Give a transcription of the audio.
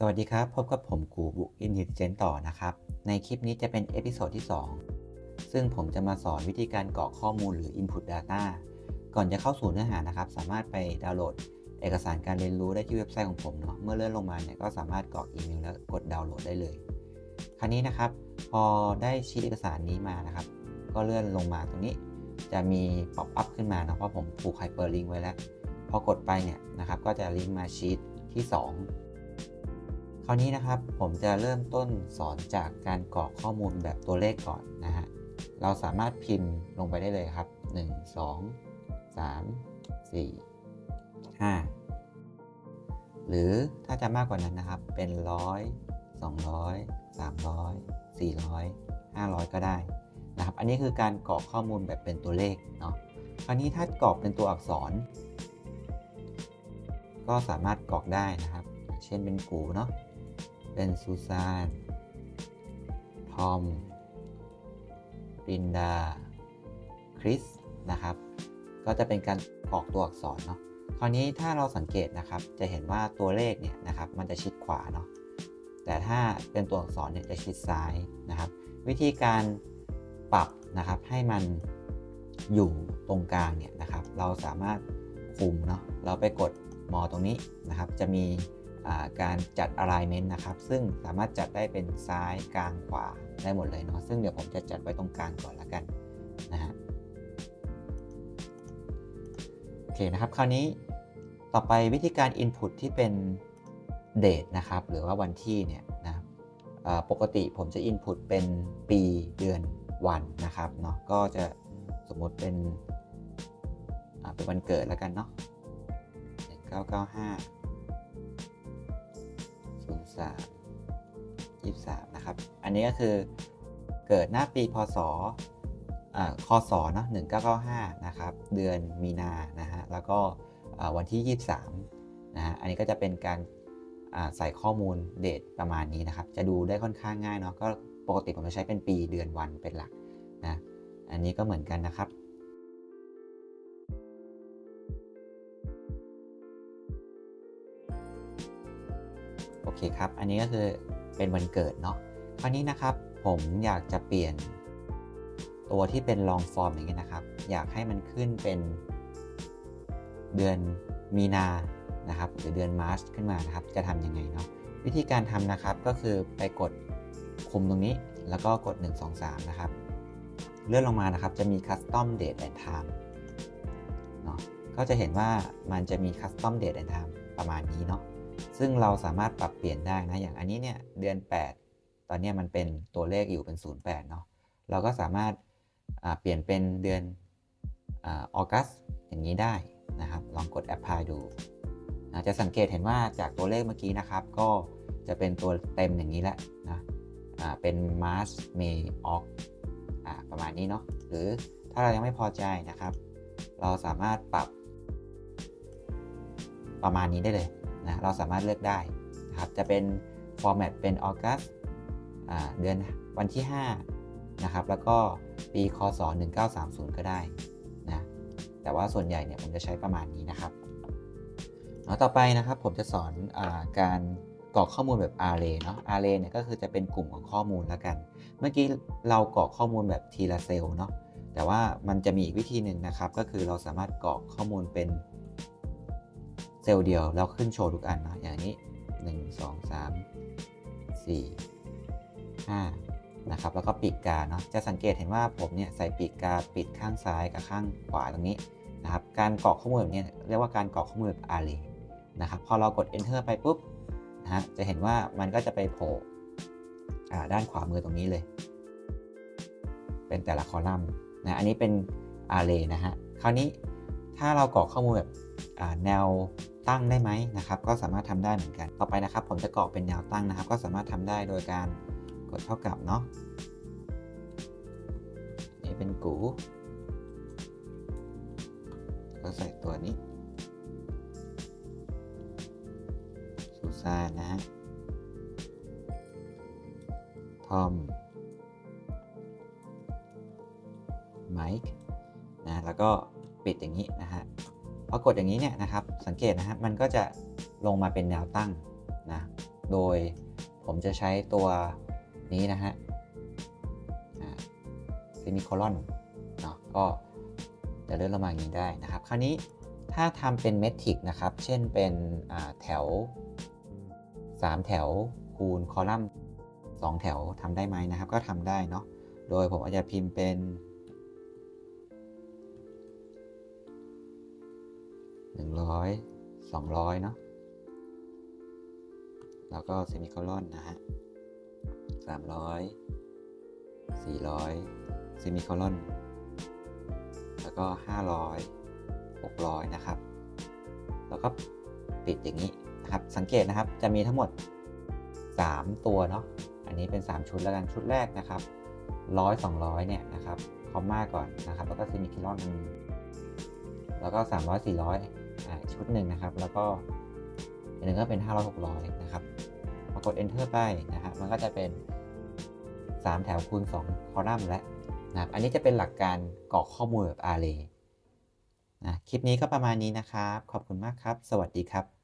สวัสดีครับ พบกับผมกูบุกอิน e ิเจนต่อนะครับ ในคลิปนี้จะเป็นเอพิโซดที่ 2 ซึ่งผมจะมาสอนวิธีการกรอกข้อมูลหรือ Input Data ก่อนจะเข้าสู่เนื้อหานะครับ สามารถไปดาวน์โหลด เอกสารการเรียนรู้ได้ที่เว็บไซต์ของผมเนาะเมื่อเลื่อนลงมาเนี่ยก็สามารถกรอกอีเมลแล้วกดดาวน์โหลดได้เลย คราวนี้นะครับ พอได้ชีทเอกสารนี้มานะครับ ก็เลื่อนลงมาตรงนี้ จะมีป๊อปอัพขึ้นมาเนาะเพราะผมผูกไฮเปอร์ลิงก์ไว้แล้วพอกดไปเนี่ยนะครับก็จะลิงก์มาชีตที่ 2 คราวนี้นะครับผมจะเริ่มต้นสอนจากการกรอกข้อมูลแบบตัวเลขก่อนนะฮะ เราสามารถพิมพ์ลงไปได้เลยครับ 1 2 3 4 5 หรือถ้าจะมากกว่านั้นนะครับ เป็นร้อยสองร้อยสามร้อยสี่ร้อยห้าร้อยก็ได้นะครับ อันนี้คือการกรอกข้อมูลแบบเป็นตัวเลขเนาะ คราวนี้ถ้ากรอกเป็นตัวอักษร ก็สามารถกรอกได้นะครับ เช่นเป็นกูเนาะ เป็นซูซาน ทอมรินดา คริส นะครับ ก็จะเป็นการกรอกตัวอักษรเนาะ คราวนี้ถ้าเราสังเกตนะครับ จะเห็นว่าตัวเลขเนี่ยนะครับ มันจะชิดขวาเนาะ แต่ถ้าเป็นตัวอักษรเนี่ยจะชิดซ้ายนะครับ วิธีการปรับนะครับให้มันอยู่ตรงกลางเนี่ยนะครับ เราสามารถคุมเนาะ เราไปกดมอตรงนี้นะครับ จะมี การจัด alignment นะครับ ซึ่งสามารถจัดได้เป็นซ้ายกลางขวาได้หมดเลยเนาะซึ่งเดี๋ยวผมจะจัดไว้ตรงกลางก่อนละกันนะฮะโอเคนะครับ คราวนี้ต่อไปวิธีการ input ที่เป็น date นะครับ หรือว่าวันที่เนี่ยนะปกติผมจะ input เป็นปีเดือนวันนะครับเนาะก็จะสมมติเป็นเป็นวันเกิดแล้วกันเนาะ1995 03 23 นะครับ อันนี้ก็คือเกิดหน้าปีพศคศเนาะ1995 นะครับ เดือนมีนา นะฮะ แล้วก็วันที่ 23 นะฮะ อันนี้ก็จะเป็นการใส่ข้อมูลเดทประมาณนี้นะครับ จะดูได้ค่อนข้างง่ายเนาะ ก็ปกติผมจะใช้เป็นปีเดือนวันเป็นหลักนะ อันนี้ก็เหมือนกันนะครับ เคครับ อันนี้ก็คือเป็นวันเกิดเนาะคราวนี้นะครับผมอยากจะเปลี่ยนตัวที่เป็น long form อย่างเงี้ยนะครับ อยากให้มันขึ้นเป็นเดือนมีนานะครับหรือเดือนมาร์ชขึ้นมานะครับ จะทำยังไงเนาะวิธีการทำนะครับก็คือไปกดคุมตรงนี้แล้วก็กด 1 2 3 นะครับ เลื่อนลงมานะครับจะมี custom date and time เนาะก็จะเห็นว่ามันจะมี custom date and time ประมาณนี้เนาะ ซึ่งเราสามารถปรับเปลี่ยนได้นะ อย่างอันนี้เนี่ยเดือน 8 ตอนนี้มันเป็นตัวเลขอยู่เป็น 08 เนาะ เราก็สามารถเปลี่ยนเป็นเดือนออกัสอย่างนี้ได้นะครับ ลองกด apply ดูจะสังเกตเห็นว่าจากตัวเลขเมื่อกี้นะครับ ก็จะเป็นตัวเต็มอย่างนี้แหละนะเป็น March May Oct ประมาณนี้เนาะ หรือถ้าเรายังไม่พอใจนะครับ เราสามารถปรับประมาณนี้ได้เลย นะเราสามารถเลือกได้นะครับจะเป็น format เป็น August เดือนวันที่5นะครับแล้วก็ปีคศ 1930 ก็ได้นะแต่ว่าส่วนใหญ่เนี่ยผมจะใช้ประมาณนี้นะครับแล้วต่อไปนะครับผมจะสอนอการกรอกข้อมูลแบบ array เนาะ array เนี่ยก็คือจะเป็นกลุ่มของข้อมูลแล้วกัน เมื่อกี้เรากรอกข้อมูลแบบทีละเซลล์เนาะแต่ว่ามันจะมีอีกวิธีหนึ่งนะครับ ก็คือเราสามารถกรอกข้อมูลเป็น เซลล์เดียวแล้วขึ้นโชว์ทุกอันนะอย่างนี้ 1 2 3 4 5นะครับแล้วก็ปีกกาเนาะจะสังเกตเห็นว่าผมเนี่ยใส่ปีกกาปิดข้างซ้ายกับข้างขวาตรงนี้นะครับการกรอกข้อมูลแบบนี้เรียกว่าการกรอกข้อมูลแบบ array นะครับพอเรากด enter ไปปุ๊บนะฮะจะเห็นว่ามันก็จะไปโผล่ด้านขวามือตรงนี้เลย เป็นแต่ละคอลัมน์นะอันนี้เป็น array นะฮะคราวนี้ถ้าเรากรอกข้อมูลแบบแนว ตั้งได้ไหมนะครับ ก็สามารถทำได้เหมือนกัน ต่อไปนะครับ ผมจะกรอกเป็นแนวตั้งนะครับ ก็สามารถทำได้โดยการกดเท่ากับเนาะนี่เป็นกูก็ใส่ตัวนี้ซูซานนะฮะทอมไมค์นะแล้วก็ปิดอย่างนี้นะฮะ พอกดอย่างนี้เนี่ยนะครับ สังเกตนะฮะมันก็จะลงมาเป็นแนวตั้งนะ โดยผมจะใช้ตัวนี้นะฮะเซมิโคลอนเนาะก็จะเลื่อนลงมาอย่างนี้ได้นะครับ คราวนี้ถ้าทำเป็นเมทริกนะครับ เช่นเป็นแถว 3 แถวคูณคอลัมน์ 2 แถวทำได้ไหมนะครับ ก็ทำได้เนาะ โดยผมอาจจะพิมพ์เป็น 100 200เนาะแล้วก็เซมิโคลอนนะฮะ300 400เซมิโคลอนแล้วก็500 600นะครับ แล้วก็ปิดอย่างนี้นะครับ สังเกตนะครับจะมีทั้งหมด 3 ตัวเนาะอันนี้เป็น 3 ชุดแล้วกันชุดแรกนะครับ100 200เนี่ยนะครับคอมมาก่อนนะครับ แล้วก็เซมิคลอนอันหนึ่งแล้วก็300 400อ่า ชุดหนึ่งนะครับ แล้วก็อันหนึ่งก็เป็น 500 600 นะครับพอกด enter ไปนะครับมันก็จะเป็น 3 แถวคูณ 2 คอลัมน์และนะครับอันนี้จะเป็นหลักการกรอกข้อมูลแบบ array นะคลิปนี้ก็ประมาณนี้นะครับ ขอบคุณมากครับ สวัสดีครับ